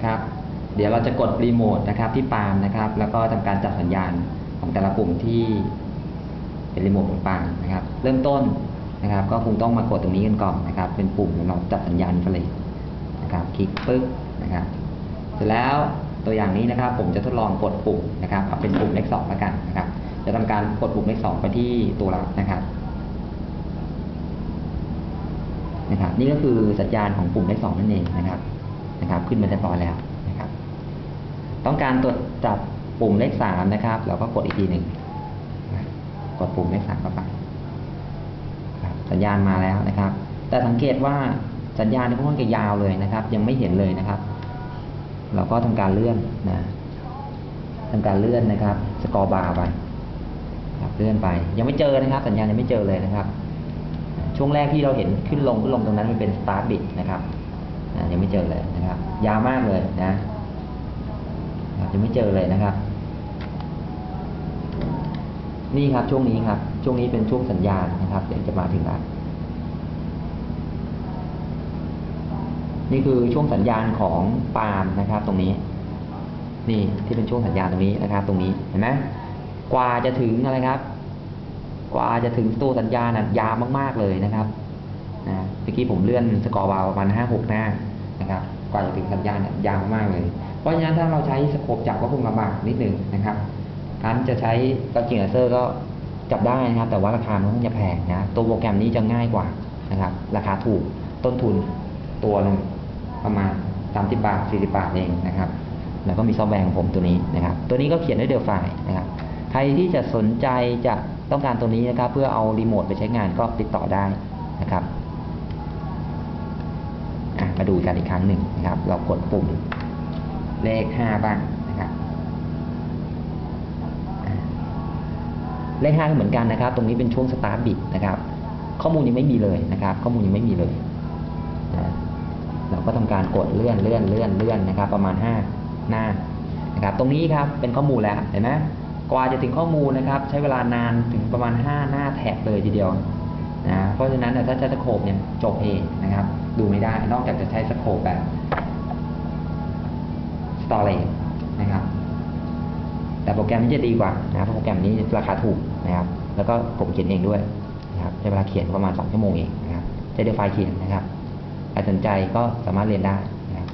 นะครับ เดี๋ยวเราจะกดรีโมทนะครับที่ปาล์มนะครับ แล้วก็ทำการจับสัญญาณของแต่ละปุ่มที่เป็นรีโมทของปาล์มนะครับ เริ่มต้นนะครับ ก็คงต้องมากดตรงนี้กันก่อนนะครับ เป็นปุ่มสำหรับจับสัญญาณอินฟราเรดนะครับ คลิกปึ๊บนะครับ เสร็จแล้วตัวอย่างนี้นะครับ ผมจะทดลองกดปุ่มนะครับเอาเป็นปุ่มเลขสองแล้วกันนะครับ จะทำการกดปุ่มเลขสองไปที่ตัวรับนะครับนะครับนี่ก็คือสัญญาณของปุ่มเลขสองนั่นเองนะครับ นะครับ ขึ้นมาเรียบร้อยแล้วนะครับ ต้องการตรวจจับปุ่มเลขสามนะครับ เราก็กดอีกทีหนึ่งกดปุ่มเลขสามเข้าไปสัญญาณมาแล้วนะครับ แต่สังเกตว่าสัญญาณค่อนข้างจะยาวเลยนะครับ ยังไม่เห็นเลยนะครับ เราก็ทำการเลื่อนนะทำการเลื่อนนะครับ สกอร์บาร์ไปเลื่อนไป ยังไม่เจอนะครับ สัญญาณยังไม่เจอเลยนะครับ ช่วงแรกที่เราเห็นขึ้นลงขึ้นลงตรงนั้นมันเป็น start bit นะครับ อ่ายังไม่เจอเลยนะครับ ยาวมากเลยนะนะครับยังไม่เจอเลยนะครับ นี่ครับช่วงนี้ครับ ช่วงนี้เป็นช่วงสัญญาณนะครับ เดี๋ยวจะมาถึงแล้วนี่คือช่วงสัญญาณของปาล์มนะครับ ตรงนี้ นี่ที่เป็นช่วงสัญญาณตรงนี้นะครับ ตรงนี้เห็นไหมกว่าจะถึงอะไรครับ กว่าจะถึงตัวสัญญาณนะยาวมากๆเลยนะครับ นะเมื่อกี้ผมเลื่อนสกอร์บาร์ประมาณห้าหกหน้านะครับกว่าจะถึงสัญญาณเนี่ยยาวมากเลย เพราะฉะนั้นถ้าเราใช้สโคปจับก็คงลำบากนิดหนึ่งนะครับการจะใช้กระกิ่งเลเซอร์ก็จับได้นะครับ แต่ว่าราคามันค่องจะแพงนะตัวโปรแกรมนี้จะง่ายกว่านะครับ ราคาถูกต้นทุนตัวหนึงประมาณ30บาท40บาทเองนะครับ แล้วก็มีซอฟต์แวร์ของผมตัวนี้นะครับ ตัวนี้ก็เขียนด้วยเดลไฟนะครับ ใครที่จะสนใจจะต้องการตัวนี้นะครับ เพื่อเอารีโมทไปใช้งานก็ติดต่อได้นะครับ มาดูกันอีกครั้งหนึ่งนะครับ เรากดปุ่มเลขห้าบ้างนะครับเลขห้าก็เหมือนกันนะครับ ตรงนี้เป็นช่วงสตาร์บิตนะครับ ข้อมูลยังไม่มีเลยนะครับ ข้อมูลยังไม่มีเลยนะเราก็ทำการกดเลื่อนเลื่อนเลื่อนเลื่อนนะครับ ประมาณห้าหน้านะครับ ตรงนี้ครับเป็นข้อมูลแล้วเห็นไหมกว่าจะถึงข้อมูลนะครับ ใช้เวลานานถึงประมาณ 5 หน้าแท็บเลยทีเดียว นะเพราะฉะนั้นถ้าใช้สโคปเนี่ยจบเองนะครับ ดูไม่ได้นอกจากจะใช้สโคปแบบ storage นะครับ แต่โปรแกรมนี้จะดีกว่านะครับโปรแกรมนี้ราคาถูกนะครับ แล้วก็ผมเขียนเองด้วยนะครับใช้เวลาเขียนประมาณ 2 ชั่วโมงเองนะครับใช้เดลไฟล์เขียนนะครับใครสนใจก็สามารถเรียนได้นะครับ